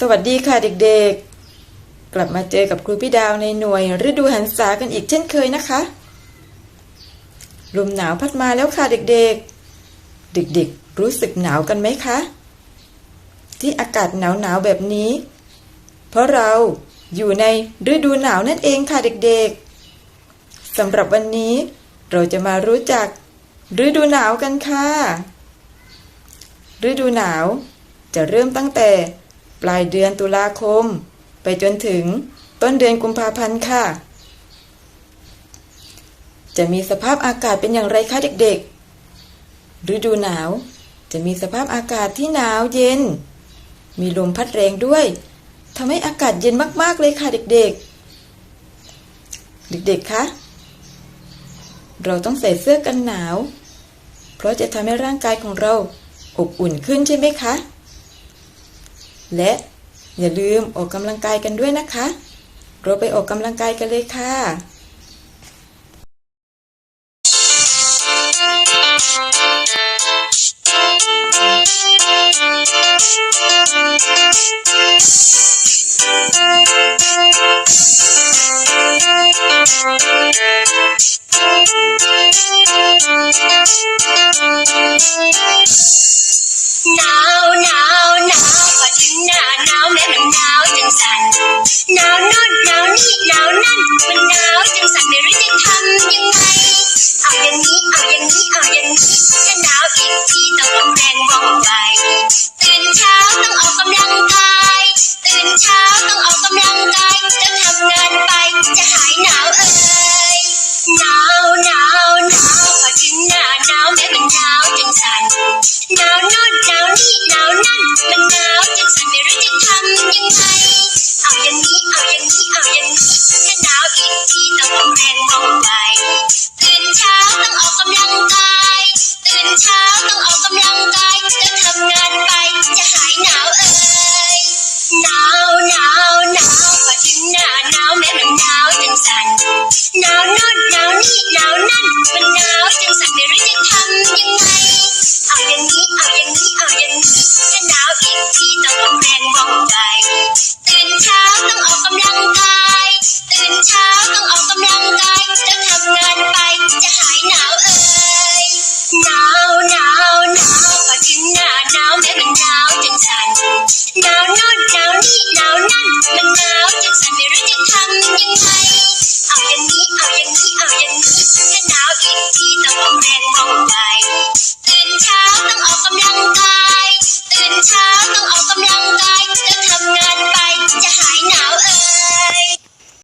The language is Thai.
สวัสดีค่ะเด็กๆ กลับมาเจอกับครูพี่ดาวในหน่วยฤดูหันษากันอีกเช่นเคยนะคะ ลมหนาวพัดมาแล้วค่ะเด็กๆ เด็กๆ รู้สึกหนาวกันไหมคะ ที่อากาศหนาวๆแบบนี้ เพราะเราอยู่ในฤดูหนาวนั่นเองค่ะเด็กๆสำหรับวันนี้เราจะมารู้จักฤดูหนาวกันค่ะ ฤดูหนาวจะเริ่มตั้งแต่ ปลายเดือนตุลาคม ไปจนถึงต้นเดือนกุมภาพันธ์ค่ะ จะมีสภาพอากาศเป็นอย่างไรคะเด็กๆ ฤดูหนาว จะมีสภาพอากาศที่หนาวเย็น มีลมพัดแรงด้วยทำให้อากาศเย็นมากๆเลยค่ะเด็กๆ เด็กๆ คะ เราต้องใส่เสื้อกันหนาว เพราะจะทำให้ร่างกายของเราอบอุ่นขึ้นใช่ไหมคะ และอย่าลืมออกกำลังกายกันด้วยนะคะ เราไปออกกำลังกายกันเลยค่ะหนาวหนาว ถึงหน้าห